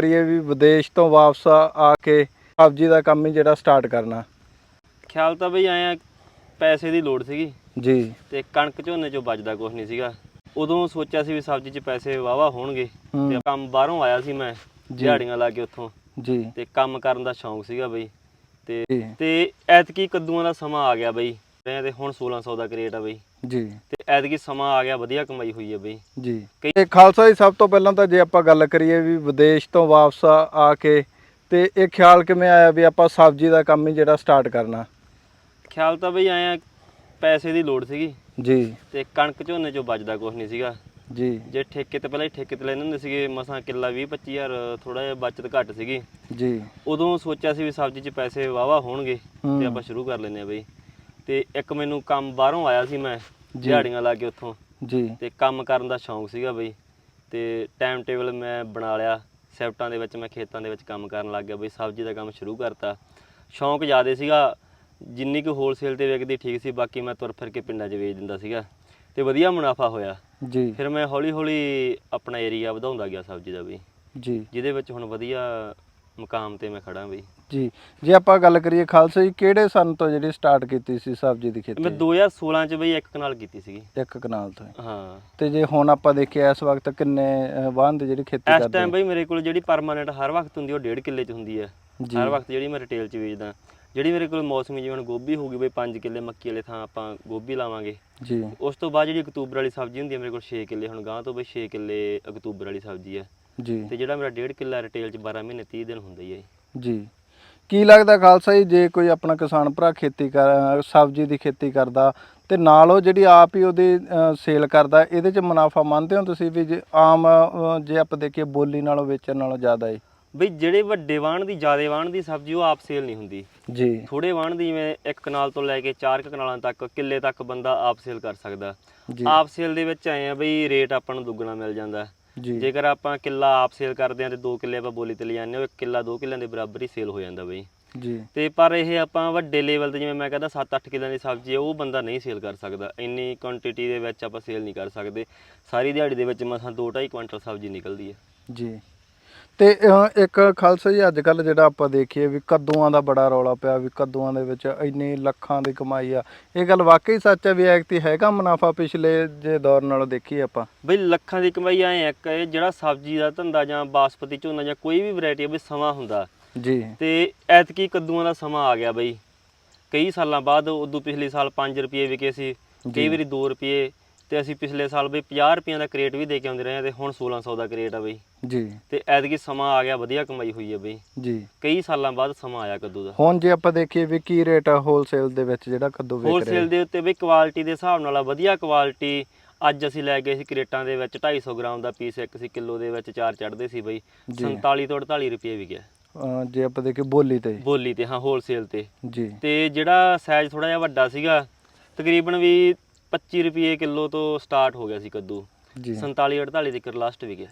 ਕਰੀਏ ਵੀ ਵਿਦੇਸ਼ ਤੋਂ ਵਾਪਸ ਆ ਕੇ ਸਬਜ਼ੀ ਦਾ ਕੰਮ ਹੀ ਜਿਹੜਾ ਸਟਾਰਟ ਕਰਨਾ। ਖਿਆਲ ਤਾਂ ਬਈ ਆਇਆ ਪੈਸੇ ਦੀ ਲੋੜ ਸੀਗੀ। ਜੀ। ਤੇ ਕਣਕ ਝੋਨੇ ਚੋਂ ਬਚਦਾ ਕੁਝ ਨਹੀਂ ਸੀਗਾ। ਉਦੋਂ ਸੋਚਿਆ ਸੀ ਵੀ ਸਬਜ਼ੀ 'ਚ ਪੈਸੇ ਵਾਵਾ ਹੋਣਗੇ। ਤੇ ਕੰਮ ਬਾਹਰੋਂ ਆਇਆ ਸੀ ਮੈਂ ਦਿਹਾੜੀਆਂ ਲਾ ਕੇ ਉੱਥੋਂ। ਜੀ। ਤੇ ਕੰਮ ਕਰਨ ਦਾ ਸ਼ੌਂਕ ਸੀਗਾ ਬਈ। ਤੇ ਤੇ ਐਤਕੀ ਕੱਦੂਆਂ ਦਾ ਸਮਾਂ ਆ ਗਿਆ ਬਈ। ਤੇ ਹੁਣ 1600 ਦਾ ਕਰੇਟ ਆ ਬਈ। ਜੀ। ਤੇ ਐਤਕੀ ਸਮਾਂ ਆ ਗਿਆ ਵਧੀਆ ਕਮਾਈ ਹੋਈ ਹੈ ਬਈ। ਜੀ। ਤੇ ਖਾਲਸਾ ਜੀ ਸਭ ਤੋਂ ਪਹਿਲਾਂ ਤਾਂ ਜੇ ਆਪਾਂ ਗੱਲ ਕਰੀਏ ਵੀ ਵਿਦੇਸ਼ ਤੋਂ ਵਾਪਸ ਆ ਕੇ ਤੇ ਇਹ ਖਿਆਲ ਕਿਵੇਂ ਆਇਆ ਵੀ ਆਪਾਂ ਸਬਜ਼ੀ ਦਾ ਕੰਮ ਹੀ ਜਿਹੜਾ ਸਟਾਰਟ ਕਰਨਾ? ਖਿਆਲ ਤਾਂ ਬਈ ਆਇਆ ਪੈਸੇ ਦੀ ਲੋੜ ਸੀਗੀ। ਜੀ। ਤੇ ਕਣਕ ਝੋਨੇ ਚੋਂ ਬਚਦਾ ਕੁਝ ਨਹੀਂ ਸੀਗਾ। ਜੀ। ਜੇ ਠੇਕੇ ਤੇ ਪਹਿਲਾਂ ਹੀ ਠੇਕੇ ਤੇ ਲੈਂਦੇ ਹੁੰਦੇ ਸੀਗੇ ਮਸਾਂ ਕਿੱਲਾ 20 25000 ਥੋੜਾ ਜਿਹਾ ਬਚਤ ਘੱਟ ਸੀਗੀ। ਜੀ। ਉਦੋਂ ਸੋਚਿਆ ਸੀ ਵੀ ਸਬਜ਼ੀ 'ਚ ਪੈਸੇ ਵਾਵਾ ਹੋਣਗੇ। ਤੇ ਆਪਾਂ ਸ਼ੁਰੂ ਕਰ ਲੈਨੇ ਆ ਬਈ। ਤੇ ਇੱਕ ਮੈਨੂੰ ਕੰਮ ਬਾਹਰੋਂ ਆਇਆ ਸੀ ਮੈਂ। ਦਿਹਾੜੀਆਂ ਲਾ ਕੇ ਉੱਥੋਂ। ਜੀ। ਤੇ ਕੰਮ ਕਰਨ ਦਾ ਸ਼ੌਂਕ ਸੀਗਾ ਬਈ ਤੇ ਟਾਈਮ ਟੇਬਲ ਮੈਂ ਬਣਾ ਲਿਆ ਸ਼ਿਫਟਾਂ ਦੇ ਵਿੱਚ ਮੈਂ ਖੇਤਾਂ ਦੇ ਵਿੱਚ ਕੰਮ ਕਰਨ ਲੱਗ ਗਿਆ ਬਈ ਸਬਜ਼ੀ ਦਾ ਕੰਮ ਸ਼ੁਰੂ ਕਰਤਾ। ਸ਼ੌਂਕ ਜ਼ਿਆਦੇ ਸੀਗਾ ਜਿੰਨੀ ਕੁ ਹੋਲਸੇਲ ਤੇ ਵਿਕਦੀ ਠੀਕ ਸੀ ਬਾਕੀ ਮੈਂ ਤੁਰ ਫਿਰ ਕੇ ਪਿੰਡਾਂ 'ਚ ਵੇਚ ਦਿੰਦਾ ਸੀਗਾ। ਤੇ ਵਧੀਆ ਮੁਨਾਫਾ ਹੋਇਆ। ਜੀ। ਫਿਰ ਮੈਂ ਹੌਲੀ ਹੌਲੀ ਆਪਣਾ ਏਰੀਆ ਵਧਾਉਂਦਾ ਗਿਆ ਸਬਜ਼ੀ ਦਾ ਬਈ। ਜੀ। ਜਿਹਦੇ ਵਿੱਚ ਹੁਣ ਵਧੀਆ ਮੁਕਾਮ ਤੇ ਮੈਂ ਖੜਾ ਬਈ। ਜੀ ਜੇ ਆਪਾਂ ਗੱਲ ਕਰੀਏ ਖਾਲਸਾ ਜੀ ਕਿਹੜੇ ਸਨ ਤੋਂ ਜਿਹੜੀ ਸਟਾਰਟ ਕੀਤੀ ਸੀ ਸਬਜ਼ੀ ਦੀ ਖੇਤੀ? ਮੈਂ 2016 ਚ ਬਈ ਇੱਕ ਕਨਾਲ ਕੀਤੀ ਸੀਗੀ। ਇੱਕ ਕਨਾਲ ਤੋਂ। ਹਾਂ। ਤੇ ਜੇ ਹੁਣ ਆਪਾਂ ਦੇਖੀਏ ਇਸ ਵਕਤ ਕਿੰਨੇ ਵਾਹਨ ਦੀ ਜਿਹੜੀ ਖੇਤੀ ਇਸ ਕਰਦੇ ਟਾਈਮ ਬਈ ਮੇਰੇ ਕੋਲ ਜਿਹੜੀ ਪਰਮਾਨੈਂਟ ਹਰ ਵਕਤ ਹੁੰਦੀ ਉਹ 1.5 ਕਿੱਲੇ ਚ ਹੁੰਦੀ ਹੈ। ਹਰ ਵਕਤ ਜਿਹੜੀ ਮੈਂ ਰਿਟੇਲ ਚ ਵੇਚਦਾ। ਜਿਹੜੀ ਮੇਰੇ ਕੋਲ ਮੌਸਮੀ ਜਿਵੇਂ ਗੋਭੀ ਹੋਊਗੀ ਬਈ 5 ਕਿੱਲੇ ਮੱਕੀ ਵਾਲੇ ਥਾਂ ਆਪਾਂ ਗੋਭੀ ਲਾਵਾਂਗੇ। ਜੀ। ਉਸ ਤੋਂ ਬਾਅਦ ਜਿਹੜੀ ਅਕਤੂਬਰ ਵਾਲੀ ਸਬਜ਼ੀ ਹੁੰਦੀ ਹੈ ਮੇਰੇ ਕੋਲ 6 ਕਿੱਲੇ ਹੁਣ ਗਾਂ ਤੋਂ ਬਈ 6 ਕਿੱਲੇ ਅਕਤੂਬਰ ਵਾਲੀ ਸਬਜ਼ੀ ਹੈ ਜੀ। ਤੇ ਜਿਹੜਾ ਮੇਰਾ 1.5 ਕਿੱਲਾ ਰਿਟੇਲ ਚ 12 ਮਹੀਨੇ 30 ਦਿਨ ਹੁੰਦਾ ਹੀ ਹੈ ਜੀ। ਕੀ ਲੱਗਦਾ ਖਾਲਸਾ ਜੀ ਜੇ ਕੋਈ ਆਪਣਾ ਕਿਸਾਨ ਭਰਾ ਖੇਤੀ ਕਰ ਸਬਜ਼ੀ ਦੀ ਖੇਤੀ ਕਰਦਾ ਤੇ ਨਾਲ ਉਹ ਜਿਹੜੀ ਆਪ ਹੀ ਉਹਦੀ ਸੇਲ ਕਰਦਾ ਇਹਦੇ ਚ ਮੁਨਾਫਾ ਮੰਨਦੇ ਹੋ ਤੁਸੀਂ ਵੀ ਜੇ ਆਮ ਜੇ ਆਪਾਂ ਦੇਖੀਏ ਬੋਲੀ ਨਾਲੋਂ ਵੇਚਣ ਨਾਲੋਂ ਜ਼ਿਆਦਾ ਹੈ ਬਈ ਜਿਹੜੇ ਵੱਡੇ ਵਾਹਣ ਦੀ ਜ਼ਿਆਦੇ ਵਾਹਣ ਦੀ ਸਬਜ਼ੀ ਉਹ ਆਪ ਸੇਲ ਨਹੀਂ ਹੁੰਦੀ। ਜੀ। ਥੋੜੇ ਵਾਹਣ ਦੀ ਜਿਵੇਂ ਇੱਕ ਕਨਾਲ ਤੋਂ ਲੈ ਕੇ ਚਾਰ ਕਨਾਲਾਂ ਤੱਕ ਕਿੱਲੇ ਤੱਕ ਬੰਦਾ ਆਪ ਸੇਲ ਕਰ ਸਕਦਾ। ਆਪ ਸੇਲ ਦੇ ਵਿੱਚ ਆਏ ਆ ਬਈ ਰੇਟ ਆਪਾਂ ਨੂੰ ਦੁੱਗਣਾ ਮਿਲ ਜਾਂਦਾ। ਜੇਕਰ ਆਪਾਂ ਕਿੱਲਾ ਆਪ ਸੇਲ ਕਰਦੇ ਆ ਤੇ 2 ਕਿੱਲੇ ਆਪਾਂ ਬੋਲੀ ਤੇ ਲੈ ਜਾਂਦੇ ਹਾਂ ਉਹ ਕਿੱਲਾ 2 ਕਿੱਲਿਆਂ ਦੇ ਬਰਾਬਰ ਹੀ ਸੇਲ ਹੋ ਜਾਂਦਾ ਬਈ। ਜੀ। ਤੇ ਪਰ ਇਹ ਆਪਾਂ ਵੱਡੇ ਲੈਵਲ ਤੇ ਜਿਵੇਂ ਮੈਂ ਕਹਿੰਦਾ 7-8 ਕਿੱਲਿਆਂ ਦੀ ਸਬਜ਼ੀ ਉਹ ਬੰਦਾ ਨਹੀਂ ਸੇਲ ਕਰ ਸਕਦਾ। ਇੰਨੀ ਕੁਆਂਟੀਟੀ ਦੇ ਵਿੱਚ ਆਪਾਂ ਸੇਲ ਨਹੀਂ ਕਰ ਸਕਦੇ। ਸਾਰੀ ਦਿਹਾੜੀ ਦੇ ਵਿੱਚ ਮਸਾਂ 2-2.5 ਕੁਇੰਟਲ ਸਬਜ਼ੀ ਨਿਕਲਦੀ ਹੈ। ਜੀ। ਤੇ ਅਹ, ਇੱਕ ਖਾਲਸਾ ਜੀ ਅੱਜ ਕੱਲ ਜਿਹੜਾ ਆਪਾਂ ਦੇਖੀਏ ਵੀ ਕੱਦੂਆਂ ਦਾ ਬੜਾ ਰੌਲਾ ਪਿਆ ਵੀ ਕੱਦੂਆਂ ਦੇ ਵਿੱਚ ਇੰਨੇ ਲੱਖਾਂ ਦੀ ਕਮਾਈ ਆ। ਇਹ ਗੱਲ ਵਾਕਈ ਸੱਚ ਹੈ ਵੀ ਐਕਤੀ ਹੈਗਾ ਮੁਨਾਫਾ ਪਿਛਲੇ ਜੇ ਦੌਰ ਨਾਲੋਂ ਦੇਖੀਏ ਆਪਾਂ? ਬਈ ਲੱਖਾਂ ਦੀ ਕਮਾਈ ਆਏ ਇੱਕ ਇਹ ਜਿਹੜਾ ਸਬਜ਼ੀ ਦਾ ਧੰਦਾ ਜਾਂ ਬਾਸਪਤੀ ਝੋਨਾ ਜਾਂ ਕੋਈ ਵੀ ਵੈਰਾਈਟੀ ਬਈ ਸਮਾਂ ਹੁੰਦਾ। ਜੀ। ਤੇ ਐਤਕੀ ਕੱਦੂਆਂ ਦਾ ਸਮਾਂ ਆ ਗਿਆ ਬਈ। ਕਈ ਸਾਲਾਂ ਬਾਅਦ ਉਦੋਂ ਪਿਛਲੇ ਸਾਲ 5 ਰੁਪਏ ਵਿਕੇ ਸੀ ਕਈ ਵਾਰੀ 2 ਰੁਪਏ। ਤੇ ਅਸੀਂ ਪਿਛਲੇ ਸਾਲ ਬਈ 50 ਰੁਪਈਆਂ ਦਾ ਕਰੇਟ ਵੀ ਦੇ ਕੇ ਆਉਂਦੇ ਰਹੇ ਤੇ ਹੁਣ 1600 ਦਾ ਕਰੇਟ ਆ ਬਈ। ਜੀ। ਤੇ ਐਤਕੀ ਸਮਾਂ ਆ ਗਿਆ ਵਧੀਆ ਕਮਾਈ ਹੋਈ ਹੈ ਬਈ। ਜੀ। ਕਈ ਸਾਲਾਂ ਬਾਅਦ ਸਮਾਂ ਆਇਆ ਕੱਦੂ ਦਾ। ਹੁਣ ਜੇ ਆਪਾਂ ਦੇਖੀਏ ਵੀ ਕੀ ਰੇਟ ਆ ਹੋਲਸੇਲ ਦੇ ਵਿੱਚ ਜਿਹੜਾ ਕੱਦੂ ਵਿਕ ਰਿਹਾ ਹੋਲਸੇਲ ਦੇ ਉੱਤੇ ਬਈ ਕੁਆਲਿਟੀ ਦੇ ਹਿਸਾਬ ਨਾਲ ਆ ਵਧੀਆ ਕੁਆਲਿਟੀ ਅੱਜ ਅਸੀਂ ਲੈ ਗਏ ਸੀ ਕਰੇਟਾਂ ਦੇ ਵਿੱਚ 250 ਗ੍ਰਾਮ ਦਾ ਪੀਸ ਇੱਕ ਸੀ ਕਿਲੋ ਦੇ ਵਿੱਚ ਚਾਰ ਚੜਦੇ ਸੀ ਬਈ। ਜੀ। 47 ਤੋਂ 48 ਰੁਪਏ ਵਿਕਿਆ। ਅਹ, ਜੇ ਆਪਾਂ ਦੇਖੀਏ ਬੋਲੀ ਤੇ। ਬੋਲੀ ਤੇ ਹਾਂ ਹੋਲਸੇਲ ਤੇ। ਜੀ। ਤੇ ਜਿਹੜਾ ਸਾਈਜ਼ ਥੋੜਾ ਜਿਹਾ ਵੱਡਾ ਸੀਗਾ ਤਕਰੀਬਨ ਵੀ 25 ਰੁਪਏ ਕਿਲੋ ਤੋਂ ਸਟਾਰਟ ਹੋ ਗਿਆ ਸੀ ਕੱਦੂ। ਜੀ। 47 48 ਤੱਕ ਲਾਸਟ ਵਿਕਿਆ।